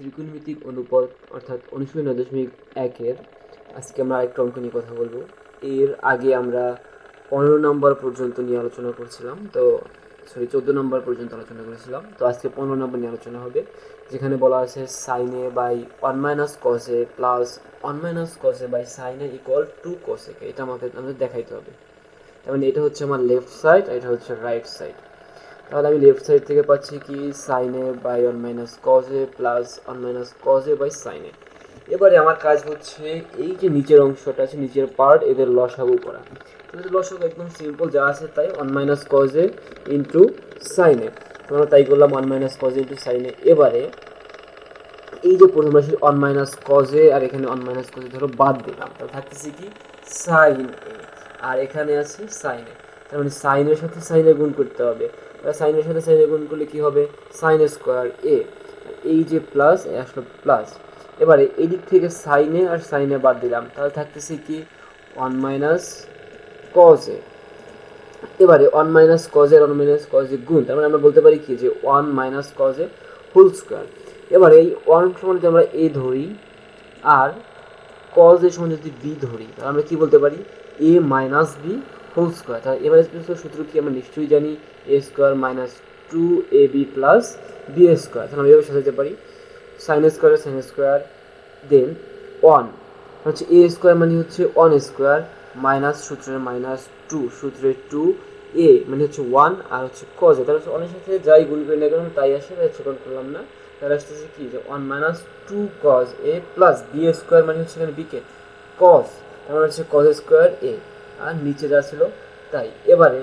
ত্রিকোণমিতিক অনুপাত অর্থাৎ অনুশীলন দশমিক একের আজকে আমরা আরেকটা অঙ্ক নিয়ে কথা বলব। এর আগে আমরা পনেরো নম্বর পর্যন্ত নিয়ে আলোচনা করছিলাম, তো সরি চোদ্দ নম্বর পর্যন্ত আলোচনা করেছিলাম। তো আজকে পনেরো নম্বর নিয়ে আলোচনা হবে, যেখানে বলা আছে সাইনে by one minus কসে plus one minus কসে by সাইনে ইকুয়াল টু কসেকে এটা আমাকে আমাদের দেখাইতে হবে। তার মানে এটা হচ্ছে আমার লেফট সাইড এটা হচ্ছে রাইট সাইড তাহলে আমি লেফট সাইড থেকে পাচ্ছি কি? সাইনে by one minus কজে plus one minus কজে by সাইনে এবারে আমার কাজ হচ্ছে এই যে নিচের অংশটা আছে, নিচের পার্ট এদের লসাগু করা। এদের লসাগু একদম সিম্পল যা আছে তাই ওয়ান মাইনাস কজে ইন্টু সাইনে আমরা তাই করলাম ওয়ান মাইনাস কজে ইন্টু সাইনে এবারে এই যে প্রথম রাশি ওয়ান মাইনাস কজে আর এখানে ওয়ান মাইনাস কজে ধরো বাদ দিলাম। তাহলে থাকতেছে কি? সাইন এ। আর এখানে আছে সাইনে তার মানে সাইনের সাথে সাইনে গুণ করতে হবে। তাহলে সাইনের সাথে সাইনে গুণ করলে কি হবে? সাইন স্কোয়ার এ এই যে প্লাস এ আসলো প্লাস এবারে এই দিক থেকে সাইনে আর সাইনে বাদ দিলাম। তাহলে থাকতেছে কি? ওয়ান মাইনাস কজে এবারে ওয়ান মাইনাস কজের ওয়ান মাইনাস কজে গুণ। তার মানে আমরা বলতে পারি কি? যে ওয়ান মাইনাস কজে হোল স্কোয়ার এবারে এই ওয়ান সমান যদি আমরা এ ধরি, আর কজ এর সমান যদি বি ধরি, তাহলে আমরা কি বলতে পারি? A minus B whole square. তাহলে এবার সূত্র কি আমরা নিশ্চয়ই জানি? A square minus two A B plus B square. তাহলে আমরা এভাবে সাজাতে পারি। Sine square sine square, then one. হচ্ছে এ স্কোয়ার মানে হচ্ছে ওয়ান স্কোয়ার মাইনাস সূত্রের মাইনাস টু, সূত্রের টু এ মানে হচ্ছে ওয়ান আর হচ্ছে কজ তাহলে হচ্ছে অনেক সাথে যাই গুণ করি না কেন, তাই আসে, তাই ছোট করলাম না। তাহলে আসতেছে কি? যে one minus two cos A plus B square মানে হচ্ছে এখানে বিকে কজ তার মানে হচ্ছে কজ স্কোয়ার এ। আর নিচে যা ছিল তাই। এবারে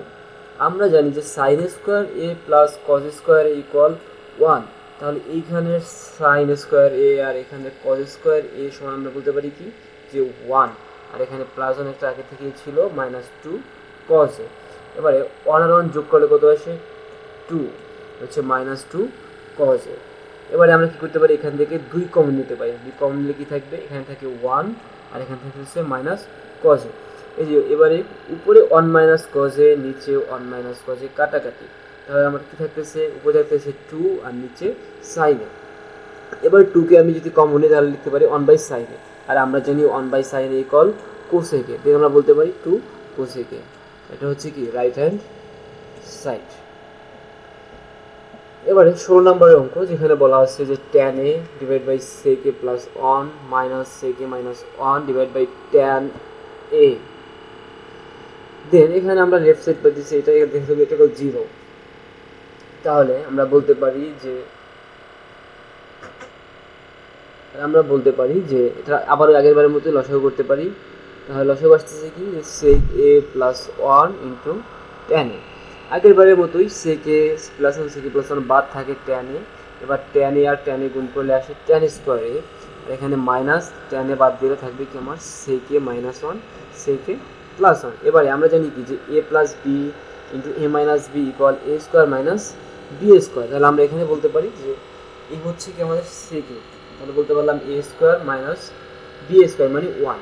আমরা জানি যে sine square A plus cos square equal one তাহলে এইখানে সাইন স্কোয়ার এ আর এখানে কজ স্কোয়ার এ সমান আমরা বলতে পারি কি? যে ওয়ান আর এখানে প্লাস ওয়ান একটা আগে থেকেই ছিল মাইনাস টু কজ এ এবারে ওয়ান আর ওয়ান যোগ করলে কত আসে? টু হচ্ছে মাইনাস টু কজ এ এবারে আমরা কি করতে পারি? এখান থেকে দুই কমন নিতে পারি। দুই কমন নিলে কি থাকবে? এখানে থাকে ওয়ান আর এখানে থাকে হচ্ছে মাইনাস কজ এ এই যে এবারে উপরে ওয়ান মাইনাস কজে নিচে ওয়ান মাইনাস কজে কাটাকাটি। তাহলে আমার কি থাকতেছে? উপরে থাকতেছে টু আর নিচে সাইনে এবার টুকে আমি যদি কমন নিই, তাহলে লিখতে পারি ওয়ান বাই সাইনে আর আমরা জানি ওয়ান বাই সাইনে ইকল কোসেকে দিয়ে আমরা বলতে পারি টু কোসেকে এটা হচ্ছে কি? রাইট হ্যান্ড সাইড এবারে ষোলো নম্বরের অঙ্ক, যেখানে বলা হচ্ছে যে ট্যান এ ডিভাইড বাই সেকে প্লাস ওয়ান মাইনাস সেকে minus one divide by tan A. Then, এখানে আমরা লেফট সাইড পাচ্ছি এটা এখানে হবে এটা জিরো তাহলে আমরা বলতে পারি যে, আমরা বলতে পারি যে, এটা আবার আগের বারের মতো লসাগু করতে পারি। তাহলে লসাগু আসতেছে কি? যে sec A plus one into tan A আগের বারের মতোই সেকে প্লাস ওয়ান সেকে প্লাস ওয়ান বাদ থাকে টেন এ এবার টেন এ আর টেন এ গুণ করলে আসে টেন স্কোয়ার এ এখানে মাইনাস টেন এ বাদ দিলে থাকবে কি আমার? সেকে মাইনাস ওয়ান সেকে প্লাস ওয়ান এবারে আমরা জানি কি যে A plus B into A minus B equal A square minus B square তাহলে আমরা এখানে বলতে পারি যে এ হচ্ছে কি আমাদের সেকে তাহলে বলতে পারলাম A square minus B square মানে ওয়ান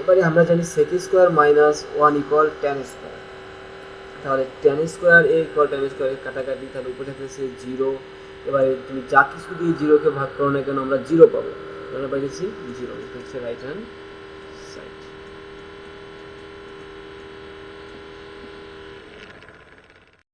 এবারে আমরা জানি sec square minus one equal tan square তাহলে tan square A equal tan square কাটাকাটি, তাহলে উপরে থাকতেছে জিরো এবারে তুমি যা কিছু দিয়ে জিরোকে ভাগ করো না কেন, আমরা জিরো পাবো। আমরা পাইছি জিরো হচ্ছে রাইট হ্যান্ড